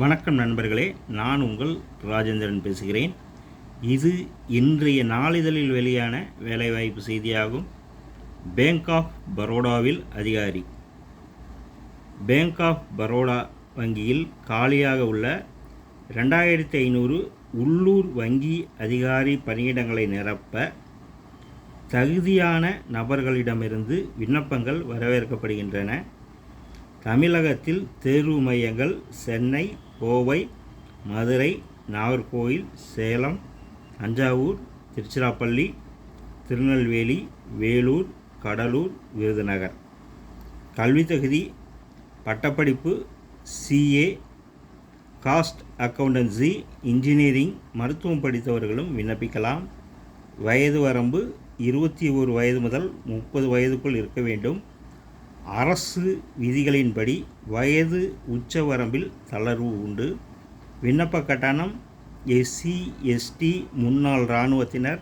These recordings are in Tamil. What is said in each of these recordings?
வணக்கம் நண்பர்களே நான் உங்கள் ராஜேந்திரன் பேசுகிறேன். இது இன்றைய நாளிதழில் வெளியான வேலைவாய்ப்பு செய்தியாகும். பேங்க் ஆஃப் பரோடாவில் அதிகாரி. பேங்க் ஆஃப் பரோடா வங்கியில் காலியாக உள்ள ரெண்டாயிரத்தி ஐநூறு உள்ளூர் வங்கி அதிகாரி பணியிடங்களை நிரப்ப தகுதியான நபர்களிடமிருந்து விண்ணப்பங்கள் வரவேற்கப்படுகின்றன. தமிழகத்தில் தேர்வு மையங்கள் சென்னை கோவை மதுரை நாகர்கோவில் சேலம் தஞ்சாவூர் திருச்சிராப்பள்ளி திருநெல்வேலி வேலூர் கடலூர் விருதுநகர். கல்வி தகுதி பட்டப்படிப்பு சிஏ காஸ்ட் அக்கவுண்டன்சி இன்ஜினியரிங் மருத்துவம் படித்தவர்களும் விண்ணப்பிக்கலாம். வயது வரம்பு இருபத்தி ஒரு வயது முதல் முப்பது வயதுக்குள் இருக்க வேண்டும். அரசு விதிகளின்படி வயது உச்சவரம்பில் தளர்வு உண்டு. விண்ணப்ப கட்டணம் எஸ்சி எஸ்டி முன்னாள் இராணுவத்தினர்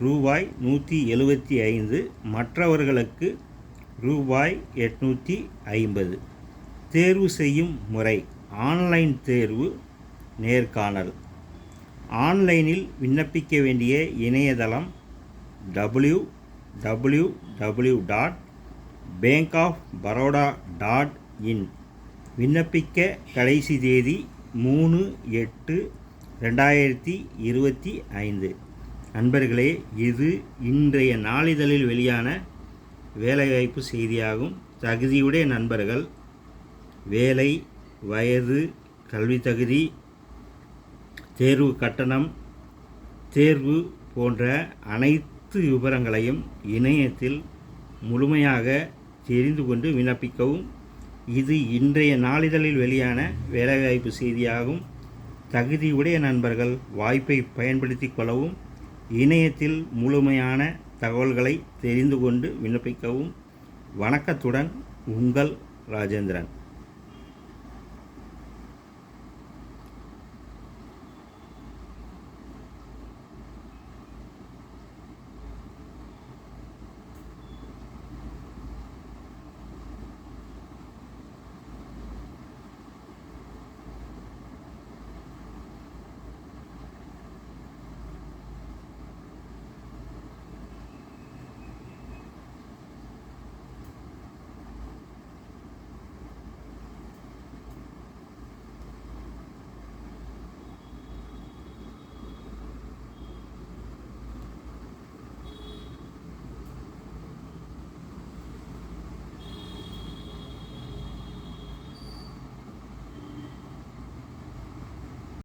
ரூபாய் நூற்றி எழுபத்தி ஐந்து மற்றவர்களுக்கு ரூபாய் எட்நூற்றி ஐம்பது. தேர்வு செய்யும் முறை ஆன்லைன் தேர்வு நேர்காணல். ஆன்லைனில் விண்ணப்பிக்க வேண்டிய இணையதளம் W W W dot bank of Baroda dot in விண்ணப்பிக்க கடைசி தேதி மூணு எட்டு ரெண்டாயிரத்தி இருபத்தி ஐந்து. நண்பர்களே இது இன்றைய நாளிதழில் வெளியான வேலைவாய்ப்பு செய்தியாகும். தகுதியுடைய நண்பர்கள் வேலை வயது கல்வி தகுதி தேர்வு கட்டணம் தேர்வு போன்ற அனைத்து விவரங்களையும் இணையத்தில் முழுமையாக தெரிந்து கொண்டு விண்ணப்பிக்கவும். இது இன்றைய நாளிதழில் வெளியான வேலைவாய்ப்பு செய்தியாகும். தகுதியுடைய நண்பர்கள் வாய்ப்பை பயன்படுத்தி கொள்ளவும் இணையத்தில் முழுமையான தகவல்களை தெரிந்து கொண்டு விண்ணப்பிக்கவும். வணக்கத்துடன் உங்கள் ராஜேந்திரன்.